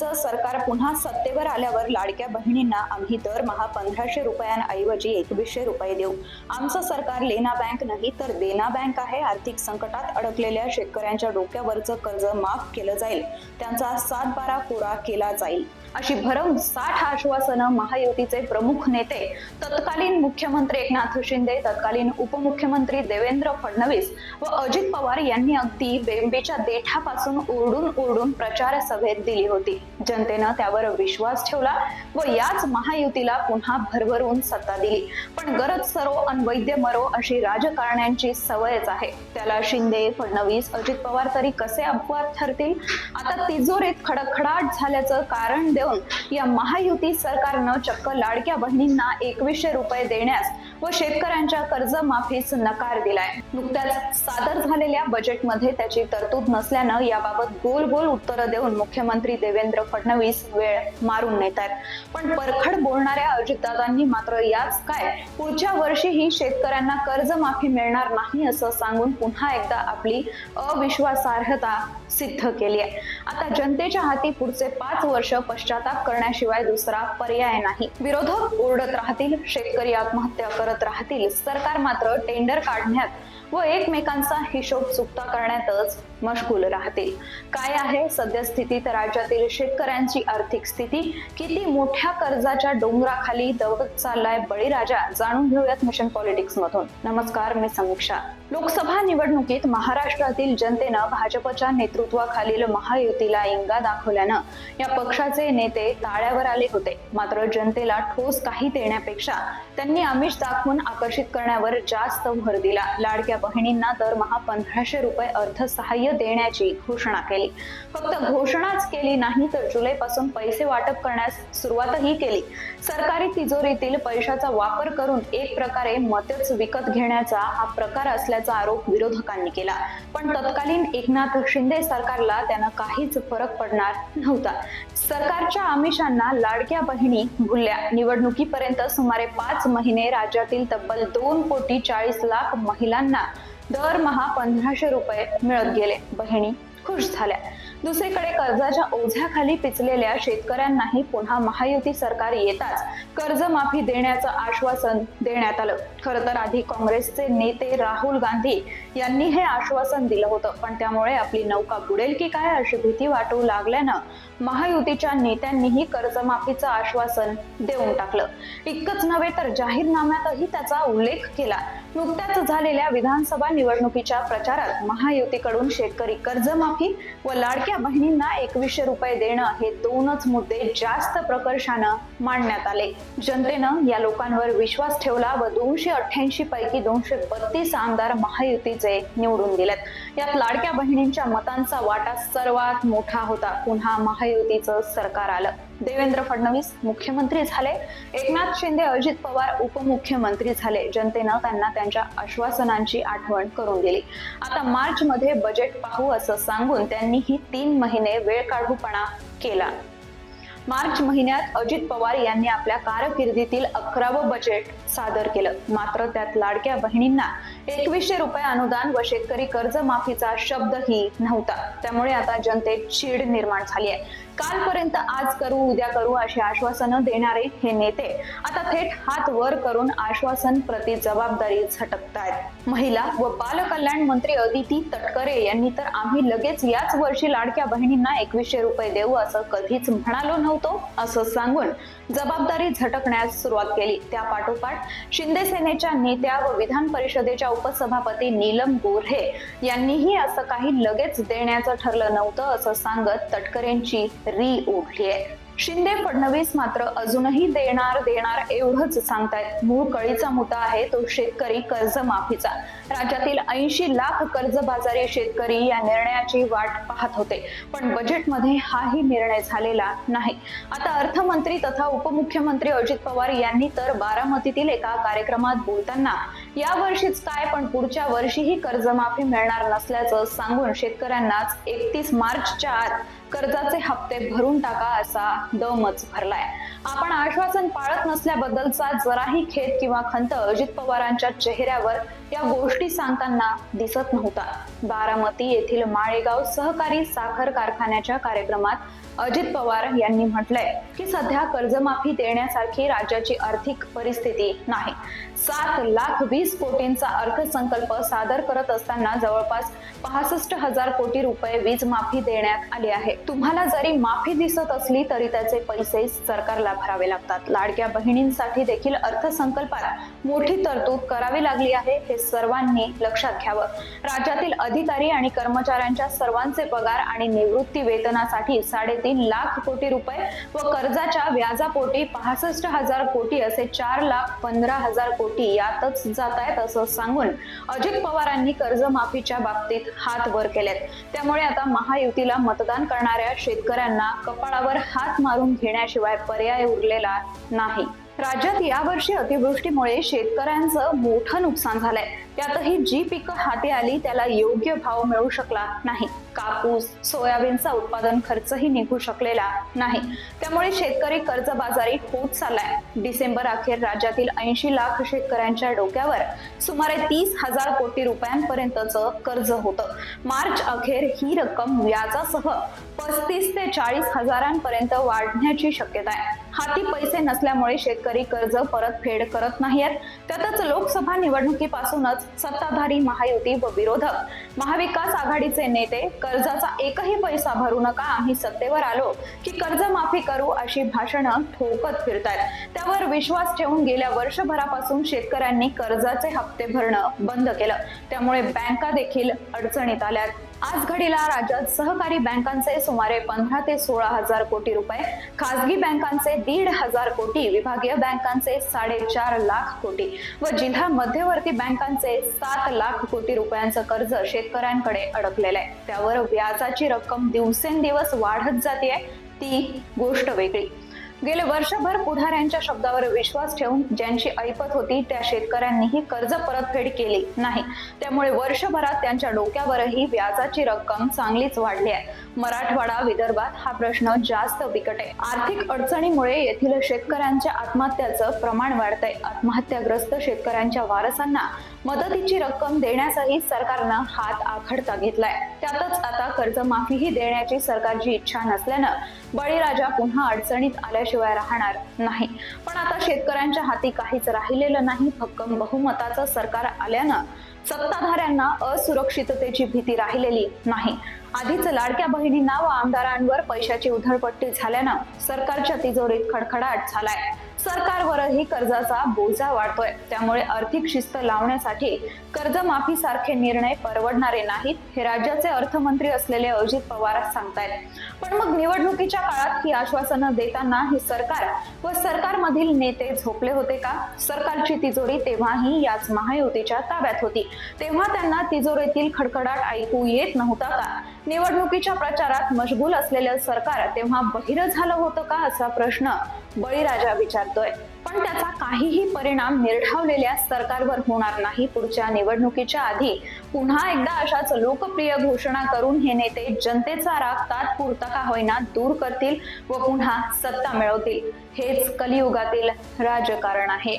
bonito सरकार पुन्हा सत्तेवर आल्यावर लाडक्या बहिणींना आम्ही दरमहा पंधराशे रुपयांऐवजी एकवीसशे रुपये देऊ. आमचं सरकार लेना बँक नाही तर देना बँक आहे. आर्थिक संकटात अडकलेल्या शेतकऱ्यांच्या डोक्यावरचं कर्ज माफ केलं जाईल. त्यांचा सात बारा पुरा केला जाईल. अशी भरम साठ आश्वासनं महायुतीचे प्रमुख नेते तत्कालीन मुख्यमंत्री एकनाथ शिंदे तत्कालीन उपमुख्यमंत्री देवेंद्र फडणवीस व अजित पवार यांनी अगदी बेंबीच्या देठापासून ओरडून ओरडून प्रचार सभेत दिली होती. जनतेनं त्यावर विश्वास ठेवला व याच महायुतीला पुन्हा भरभरून सत्ता दिली. पण गरज सरो अन वैद्य मरो अशी राजकारण्यांची सवयच आहे. त्याला शिंदे फडणवीस अजित पवार तरी कसे अपवाद ठरतील? आता तिजोरीत खडखडाट झाल्याचं कारण देऊन या महायुती सरकारनं चक्क लाडक्या बहिणींना एकवीसशे रुपये देण्यास व शेतकऱ्यांच्या कर्जमाफीस नकार दिलाय. नुकत्याच सादर झालेल्या बजेटमध्ये त्याची तरतूद नसल्यानं याबाबत गोल गोल उत्तरं देऊन मुख्यमंत्री देवेंद्र फडणवीस वेळ मारून नेत आहेत पण परखड बोलणाऱ्या अजितदादांनी मात्र याच काय पुढच्या वर्षीही शेतकऱ्यांना कर्जमाफी मिळणार नाही असं सांगून पुन्हा एकदा आपली अविश्वासार्हता सिद्ध केली आहे. आता जनतेच्या हाती पुढचे पाच वर्ष पश्चाताप करण्याशिवाय दुसरा पर्याय नाही. विरोधक ओरडत राहतील शेतकरी आत्महत्या करत राहतील सरकार मात्र टेंडर काढण्यात व एकमेकांचा हिशोब चुकता करण्यातच मशगूल राहतील. काय आहे सद्यस्थितीत राज्यातील शेतकऱ्यांची आर्थिक स्थिती किती मोठ्या कर्जाच्या डोंगराखाली दवत चाललाय बळीराजा? जाणून घेऊयात मिशन पॉलिटिक्स मधून नमस्कार मी समीक्षा. लोकसभा निवडणुकीत महाराष्ट्रातील जनतेनं भाजपच्या नेतृत्वाखालील महायुतीला इंगा दाखवल्यानं या पक्षाचे नेते ताळ्यावर आले होते. मात्र जनतेला ठोस काही देण्यापेक्षा त्यांनी आमिष दाखवून आकर्षित करण्यावर जास्त भर दिला. लाडक्या बहिणींना दरमहा पंधराशे रुपये अर्थसहाय्य देण्याची घोषणा केली. फक्त घोषणाच केली नाही तर जुलै पासून पैसे वाटप करण्यास सुरुवातही केली. सरकारी तिजोरीतील पैशाचा वापर करून एक प्रकारे मतच विकत घेण्याचा हा प्रकार असल्या असल्याचा आरोप विरोधकांनी केला. पण तत्कालीन एकनाथ शिंदे सरकारला त्यांना काहीच फरक पडणार नव्हता. सरकारच्या आमिषांना लाडक्या बहिणी भुलल्या. निवडणुकीपर्यंत सुमारे पाच महिने राज्यातील तब्बल दोन कोटी चाळीस लाख महिलांना दरमहा पंधराशे रुपये मिळत गेले. बहिणी खुश झाल्या. दुसरीकडे कर्जाच्या ओझ्याखाली पिचलेल्या शेतकऱ्यांनाही पुन्हा महायुती सरकार येताच कर्जमाफी देण्याचं आश्वासन देण्यात आलं. खरं तर आधी काँग्रेसचे नेते राहुल गांधी यांनी हे आश्वासन दिलं होतं पण त्यामुळे आपली नौका बुडेल की काय अशी भीती वाटू लागल्यानं महायुतीच्या नेत्यांनीही कर्जमाफीचं आश्वासन देऊन टाकलं. इतकंच नव्हे तर जाहीरनाम्यातही त्याचा उल्लेख केला. नुकत्याच झालेल्या विधानसभा निवडणुकीच्या प्रचारात महायुतीकडून शेतकरी कर्जमाफी व लाडक्या बहिणींना एकवीसशे रुपये देणं हे दोनच मुद्दे जास्त प्रकर्षानं मांडण्यात आले. जनतेनं या लोकांवर विश्वास ठेवला व दोनशे अठ्ठ्याऐंशी पैकी दोनशे बत्तीस आमदार महायुतीचे निवडून दिलेत. यात लाडक्या बहिणींच्या मतांचा वाटा सर्वात मोठा होता. पुन्हा महायुतीचं सरकार आलं. देवेंद्र फडणवीस मुख्यमंत्री झाले. एकनाथ शिंदे अजित पवार उपमुख्यमंत्री झाले. जनतेनं त्यांना त्यांच्या आश्वासनांची आठवण करून दिली. आता मार्च मध्ये बजेट पाहू असं सांगून त्यांनी ही तीन महिने वेळ काढूपणा केला. मार्च महिन्यात अजित पवार यांनी आपल्या कारकिर्दीतील अकरावं बजेट सादर केलं. मात्र त्यात लाडक्या बहिणींना एकवीसशे रुपये अनुदान व शेतकरी कर्जमाफीचा शब्दही नव्हता. त्यामुळे आता जनतेत चीड निर्माण झाली आहे. कालपर्यंत आज करू उद्या करू अशी आश्वासनं देणारे हे नेते आता थेट हात वर करून आश्वासन प्रति जबाबदारी झटकतायत. महिला व बाल कल्याण मंत्री अदिती तटकरे यांनी तर आम्ही लगेच याच वर्षी लाडक्या बहिणींना एकवीसशे रुपये देऊ असं कधीच म्हणालो नव्हतो असं सांगून जबाबदारी झटकण्यास सुरुवात केली. त्या पाठोपाठ शिंदे सेनेच्या नेत्या व विधान परिषदेच्या उपसभापती नीलम गोऱ्हे यांनीही असं काही लगेच देण्याचं ठरलं नव्हतं असं सांगत तटकरेंची री ओढली आहे शिंदे फडणवीस मात्र अजूनही देणार देणार एवढंच सांगतायत. मूळ कळीचा मुद्दा आहे तो शेतकरी कर्जमाफीचा. राज्यातील ऐंशी लाख कर्जबाजारी शेतकरी या निर्णयाची वाट पाहत होते पण बजेटमध्ये हाही निर्णय झालेला नाही. आता अर्थमंत्री तथा उपमुख्यमंत्री अजित पवार यांनी तर बारामतीतील एका कार्यक्रमात बोलताना या वर्षीच काय पण पुढच्या वर्षीही कर्जमाफी मिळणार नसल्याचं सांगून शेतकऱ्यांनाच एकतीस मार्चच्या आत कर्जाचे हप्ते भरून टाका असा दमच भरलाय. आपण आश्वासन पाळत नसल्याबद्दलचा जराही खेद किंवा खंत अजित पवारांच्या चेहऱ्यावर या गोष्टी सांगताना दिसत नव्हता. बारामती येथील माळेगाव सहकारी साखर कारखान्याच्या कार्यक्रमात अजित पवार यांनी म्हटलंय की सध्या कर्जमाफी देण्यासारखी राज्याची आर्थिक परिस्थिती नाही. सात लाख वीस कोटींचा अर्थसंकल्प सादर करत असताना जवळपास पासष्ट हजार कोटी रुपये वीज माफी देण्यात आली आहे. तुम्हाला जरी माफी दिसत असली तरी त्याचे पैसे सरकारला भरावे लागतात. लाडक्या बहिणींसाठी देखील अर्थसंकल्पात मोठी तरतूद करावी लागली आहे हे सर्वांनी लक्षात घ्यावं. राज्यातील अधिकारी आणि कर्मचाऱ्यांच्या सर्वांचे पगार आणि निवृत्ती वेतनासाठी साडेतीन लाख कोटी रुपये व कर्जाच्या व्याजापोटी पासष्ट हजार कोटी असे चार लाख पंधरा हजार कोटी यातच जात आहेत असं सांगून अजित पवारांनी कर्जमाफीच्या बाबतीत हात वर केलेत. त्यामुळे आता महायुतीला मतदान करणाऱ्या शेतकऱ्यांना कपाळावर हात मारून घेण्याशिवाय पर्याय उरलेला नाही. राज्यात यावर्षी अतिवृष्टीमुळे शेतकऱ्यांचं मोठं नुकसान झालंय. त्यातही जी पिकं हाती आली त्याला योग्य भाव मिळू शकला नाही. कापूस सोयाबीनचा उत्पादन खर्चही निघू शकलेला नाही. त्यामुळे शेतकरी कर्जबाजारी होत चाललाय. डिसेंबर अखेर राज्यातील ऐंशी लाख शेतकऱ्यांच्या डोक्यावर सुमारे तीस हजार कोटी रुपयांपर्यंतचं कर्ज होतं. मार्च अखेर ही रक्कम व्याजासह पस्तीस ते चाळीस हजारांपर्यंत वाढण्याची शक्यता आहे. हाती पैसे नसल्यामुळे शेतकरी कर्ज परतफेड करत नाहीत त्यातच लोकसभा निवडणुकीपासूनच सत्ताधारी महायुती व विरोधक. महाविकास आघाडीचे नेते कर्जाचा एकही पैसा भरू नका आम्ही सत्तेवर आलो की कर्ज माफी करू अशी भाषणं ठोकत फिरतायत. त्यावर विश्वास ठेवून गेल्या वर्षभरापासून शेतकऱ्यांनी कर्जाचे हप्ते भरणं बंद केलं. त्यामुळे बँका देखील अडचणीत आल्यात. आज घडीला राज्यात सहकारी बँकांचे सुमारे पंधरा ते सोळा हजार कोटी रुपये खासगी बँकांचे दीड हजार कोटी विभागीय बँकांचे साडेचार लाख कोटी व जिल्हा मध्यवर्ती बँकांचे सात लाख कोटी रुपयांचं कर्ज शेतकऱ्यांकडे अडकलेलं आहे त्यावर व्याजाची रक्कम दिवसेंदिवस वाढत जाते ती गोष्ट वेगळी. गेले वर्षभर पुढाऱ्यांच्या शब्दावर विश्वास ठेवून ज्यांची ऐपत होती त्या शेतकऱ्यांनीही कर्ज परतफेड केली नाही. त्यामुळे वर्षभरात त्यांच्या डोक्यावरही व्याजाची रक्कम चांगलीच वाढली आहे. मराठवाडा विदर्भात हा प्रश्न जास्त बिकट आहे. आर्थिक अडचणीमुळे येथील शेतकऱ्यांच्या आत्महत्याचं प्रमाण वाढतंय. आत्महत्याग्रस्त शेतकऱ्यांच्या वारसांना मदतीची रक्कम देण्यासही सरकारनं हात आखडता घेतलाय. त्यातच आता कर्जमाफीही देण्याची सरकारची इच्छा नसल्यानं बळीराजा पुन्हा अडचणीत आल्याशिवाय राहणार नाही. पण आता शेतकऱ्यांच्या हाती काहीच राहिलेलं नाही. भक्कम बहुमताचं सरकार आल्यानं सत्ताधाऱ्यांना असुरक्षिततेची भीती राहिलेली नाही. आधीच लाडक्या बहिणींना व आमदारांवर पैशाची उधळपट्टी झाल्यानं सरकारच्या तिजोरीत खडखडाट झालाय. सरकारवरही कर्जाचा बोजा वाढतोय. त्यामुळे आर्थिक शिस्त लावण्यासाठी कर्जमाफी सारखे निर्णय परवडणारे नाहीत हे राज्याचे अर्थमंत्री असलेले अजित पवार सांगतायत. पण मग निवडणुकीच्या काळात ही आश्वासनं देताना हे सरकार व सरकारमधील नेते झोपले होते का? सरकारची तिजोरी तेव्हाही याच महायुतीच्या ताब्यात होती. तेव्हा त्यांना तिजोरीतील खडखडाट ऐकू येत नव्हता का? निवडणुकीच्या प्रचारात मशगूल असलेलं सरकार तेव्हा बहिर झालं होतं का असा प्रश्न बळीराजा विचार विचारतोय पण त्याचा काहीही परिणाम निर्ढावलेल्या सरकारवर होणार नाही. पुढच्या निवडणुकीच्या आधी पुन्हा एकदा अशाच लोकप्रिय घोषणा करून हे नेते जनतेचा राग तात्पुरता का होईना दूर करतील व पुन्हा सत्ता मिळवतील. हेच कलियुगातील राजकारण आहे.